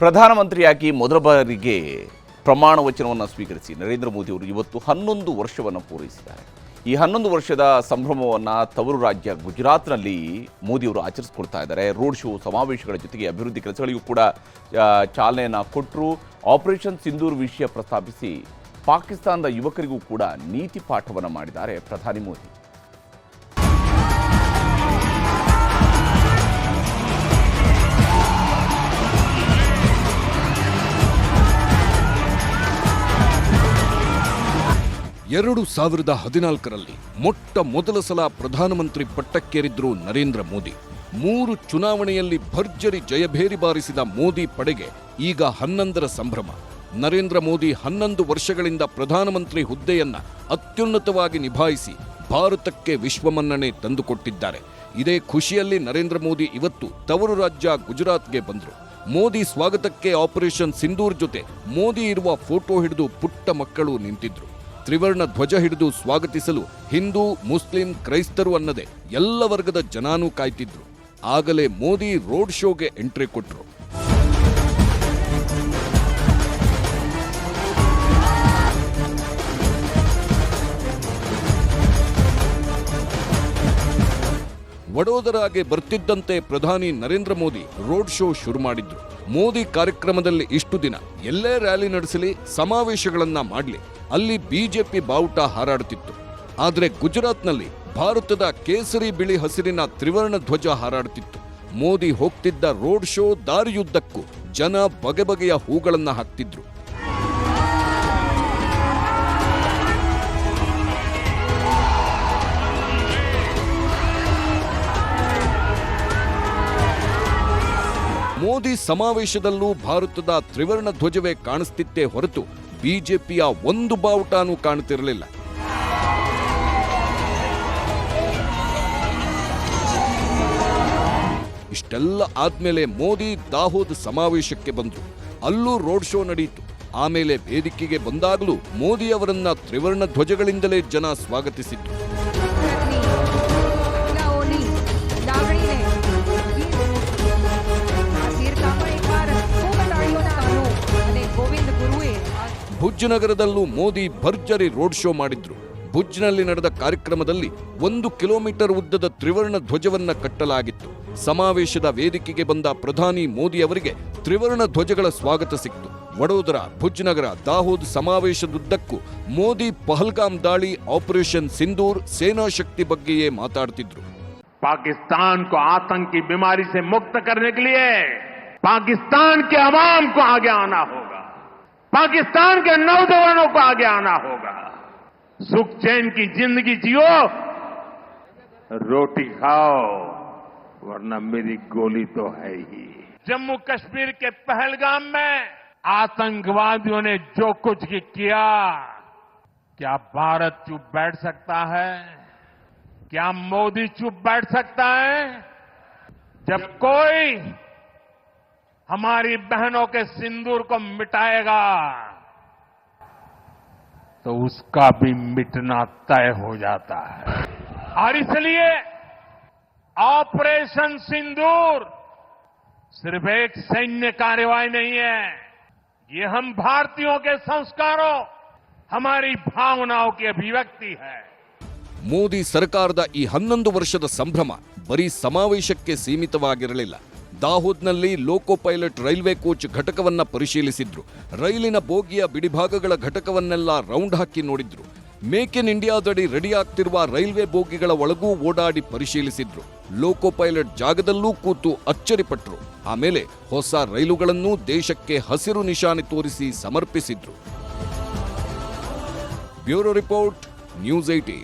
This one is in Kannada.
ಪ್ರಧಾನಮಂತ್ರಿಯಾಗಿ ಮೊದಲ ಬಾರಿಗೆ ಪ್ರಮಾಣ ವಚನವನ್ನು ಸ್ವೀಕರಿಸಿ ನರೇಂದ್ರ ಮೋದಿ ಅವರು ಇವತ್ತು ಹನ್ನೊಂದು ವರ್ಷವನ್ನು ಪೂರೈಸಿದ್ದಾರೆ. ಈ ಹನ್ನೊಂದು ವರ್ಷದ ಸಂಭ್ರಮವನ್ನು ತವರು ರಾಜ್ಯ ಗುಜರಾತ್ನಲ್ಲಿ ಮೋದಿಯವರು ಆಚರಿಸ್ಕೊಳ್ತಾ ಇದ್ದಾರೆ. ರೋಡ್ ಶೋ ಸಮಾವೇಶಗಳ ಜೊತೆಗೆ ಅಭಿವೃದ್ಧಿ ಕೆಲಸಗಳಿಗೂ ಕೂಡ ಚಾಲನೆಯನ್ನು ಕೊಟ್ಟರು ಆಪರೇಷನ್ ಸಿಂಧೂರ್ ವಿಷಯ ಪ್ರಸ್ತಾಪಿಸಿ ಪಾಕಿಸ್ತಾನದ ಯುವಕರಿಗೂ ಕೂಡ ನೀತಿ ಪಾಠವನ್ನು ಮಾಡಿದ್ದಾರೆ ಪ್ರಧಾನಿ ಮೋದಿ. ಎರಡು ಸಾವಿರದ ಹದಿನಾಲ್ಕರಲ್ಲಿ ಮೊಟ್ಟ ಮೊದಲ ಸಲ ಪ್ರಧಾನಮಂತ್ರಿ ಪಟ್ಟಕ್ಕೇರಿದ್ರು ನರೇಂದ್ರ ಮೋದಿ. ಮೂರು ಚುನಾವಣೆಯಲ್ಲಿ ಭರ್ಜರಿ ಜಯಭೇರಿ ಬಾರಿಸಿದ ಮೋದಿ ಪಡೆಗೆ ಈಗ ಹನ್ನೊಂದರ ಸಂಭ್ರಮ. ನರೇಂದ್ರ ಮೋದಿ ಹನ್ನೊಂದು ವರ್ಷಗಳಿಂದ ಪ್ರಧಾನಮಂತ್ರಿ ಹುದ್ದೆಯನ್ನ ಅತ್ಯುನ್ನತವಾಗಿ ನಿಭಾಯಿಸಿ ಭಾರತಕ್ಕೆ ವಿಶ್ವಮನ್ನಣೆ ತಂದುಕೊಟ್ಟಿದ್ದಾರೆ. ಇದೇ ಖುಷಿಯಲ್ಲಿ ನರೇಂದ್ರ ಮೋದಿ ಇವತ್ತು ತವರು ರಾಜ್ಯ ಗುಜರಾತ್ಗೆ ಬಂದರು. ಮೋದಿ ಸ್ವಾಗತಕ್ಕೆ ಆಪರೇಷನ್ ಸಿಂಧೂರ್ ಜೊತೆ ಮೋದಿ ಇರುವ ಫೋಟೋ ಹಿಡಿದು ಪುಟ್ಟ ಮಕ್ಕಳು ನಿಂತಿದ್ರು. ತ್ರಿವರ್ಣ ಧ್ವಜ ಹಿಡಿದು ಸ್ವಾಗತಿಸಲು ಹಿಂದೂ, ಮುಸ್ಲಿಂ, ಕ್ರೈಸ್ತರು ಅನ್ನದೆ ಎಲ್ಲ ವರ್ಗದ ಜನಾನೂ ಕಾಯ್ತಿದ್ರು. ಆಗಲೇ ಮೋದಿ ರೋಡ್ ಶೋಗೆ ಎಂಟ್ರಿ ಕೊಟ್ರು. ವಡೋದರಾಗೆ ಬರ್ತಿದ್ದಂತೆ ಪ್ರಧಾನಿ ನರೇಂದ್ರ ಮೋದಿ ರೋಡ್ ಶೋ ಶುರು ಮಾಡಿದ್ರು. ಮೋದಿ ಕಾರ್ಯಕ್ರಮದಲ್ಲಿ ಇಷ್ಟು ದಿನ ಎಲ್ಲೇ ರ್ಯಾಲಿ ನಡೆಸಲಿ, ಸಮಾವೇಶಗಳನ್ನ ಮಾಡಲಿ. ಅಲ್ಲಿ ಬಿಜೆಪಿ ಬಾವುಟ ಹಾರಾಡುತ್ತಿತ್ತು ಆದರೆ ಗುಜರಾತ್ನಲ್ಲಿ ಭಾರತದ ಕೇಸರಿ ಬಿಳಿ ಹಸಿರಿನ ತ್ರಿವರ್ಣ ಧ್ವಜ ಹಾರಾಡುತ್ತಿತ್ತು ಮೋದಿ ಹೋಗ್ತಿದ್ದ ರೋಡ್ ಶೋ ದಾರಿಯುದ್ದಕ್ಕೂ ಜನ ಬಗೆ ಬಗೆಯ ಹೂಗಳನ್ನು ಹಾಕ್ತಿದ್ರು. ಮೋದಿ ಸಮಾವೇಶದಲ್ಲೂ ಭಾರತದ ತ್ರಿವರ್ಣ ಧ್ವಜವೇ ಕಾಣಿಸ್ತಿತ್ತೇ ಹೊರತು ಬಿಜೆಪಿಯ ಒಂದು ಬಾವುಟನೂ ಕಾಣುತ್ತಿರಲಿಲ್ಲ ಇಷ್ಟೆಲ್ಲ ಆದ್ಮೇಲೆ ಮೋದಿ ದಾಹೋದ್ ಸಮಾವೇಶಕ್ಕೆ ಬಂದರು. ಅಲ್ಲೂ ರೋಡ್ ಶೋ ನಡೆಯಿತು ಆಮೇಲೆ ವೇದಿಕೆಗೆ ಬಂದಾಗಲೂ ಮೋದಿ ಅವರನ್ನ ತ್ರಿವರ್ಣ ಧ್ವಜಗಳಿಂದಲೇ ಜನ ಸ್ವಾಗತಿಸಿದ್ರು. ಭುಜ್ ನಗರದಲ್ಲೂ ಮೋದಿ ಭರ್ಜರಿ ರೋಡ್ ಶೋ ಮಾಡಿದ್ರು ಭುಜ್ನಲ್ಲಿ ನಡೆದ ಕಾರ್ಯಕ್ರಮದಲ್ಲಿ ಒಂದು ಕಿಲೋಮೀಟರ್ ಉದ್ದದ ತ್ರಿವರ್ಣ ಧ್ವಜವನ್ನ ಕಟ್ಟಲಾಗಿತ್ತು ಸಮಾವೇಶದ ವೇದಿಕೆಗೆ ಬಂದ ಪ್ರಧಾನಿ ಮೋದಿ ಅವರಿಗೆ ತ್ರಿವರ್ಣ ಧ್ವಜಗಳ ಸ್ವಾಗತ ಸಿಕ್ತು ವಡೋದರ ಭುಜ್ ನಗರ ದಾಹೋದ್ ಸಮಾವೇಶದುದ್ದಕ್ಕೂ ಮೋದಿ ಪಹಲ್ಗಾಮ್ ದಾಳಿ ಆಪರೇಷನ್ ಸಿಂಧೂರ್ ಸೇನಾ ಶಕ್ತಿ ಬಗ್ಗೆಯೇ ಮಾತಾಡ್ತಿದ್ರು पाकिस्तान को आतंक की बीमारी से मुक्त करने के लिए पाकिस्तान के अवाम को आगे आना होगा पाकिस्तान के नौजवानों को आगे आना होगा। सुख चैन की ज़िंदगी जियो, रोटी खाओ, वरना मेरी गोली तो है ही। जम्मू कश्मीर के पहलगाम में आतंकवादियों ने जो कुछ की किया, क्या भारत चुप बैठ सकता है? क्या मोदी चुप बैठ सकता है? जब कोई हमारी बहनों के सिंदूर को मिटाएगा तो उसका भी मिटना तय हो जाता है और इसलिए ऑपरेशन सिंदूर सिर्फ एक सैन्य कार्यवाही नहीं है ये हम भारतीयों के संस्कारों हमारी भावनाओं की अभिव्यक्ति है ಮೋದಿ ಸರ್ಕಾರದ ಈ ಹನ್ನೊಂದು ವರ್ಷದ ಸಂಭ್ರಮ ಬರೀ ಸಮಾವೇಶಕ್ಕೆ ಸೀಮಿತವಾಗಿರಲಿಲ್ಲ ದಾಹೋದ್ನಲ್ಲಿ ಲೋಕೋ ಪೈಲಟ್ ರೈಲ್ವೆ ಕೋಚ್ ಘಟಕವನ್ನ ಪರಿಶೀಲಿಸಿದ್ರು. ರೈಲಿನ ಬೋಗಿಯ ಬಿಡಿಭಾಗಗಳ ಘಟಕವನ್ನೆಲ್ಲ ರೌಂಡ್ ಹಾಕಿ ನೋಡಿದ್ರು. ಮೇಕ್ ಇನ್ ಇಂಡಿಯಾದಡಿ ರೆಡಿ ಆಗ್ತಿರುವ ರೈಲ್ವೆ ಬೋಗಿಗಳ ಒಳಗೂ ಓಡಾಡಿ ಪರಿಶೀಲಿಸಿದ್ರು. ಲೋಕೋ ಪೈಲಟ್ ಜಾಗದಲ್ಲೂ ಕೂತು ಅಚ್ಚರಿಪಟ್ರು. ಆಮೇಲೆ ಹೊಸ ರೈಲುಗಳನ್ನು ದೇಶಕ್ಕೆ ಹಸಿರು ನಿಶಾನೆ ತೋರಿಸಿ ಸಮರ್ಪಿಸಿದ್ರು. Bureau report, news eighteen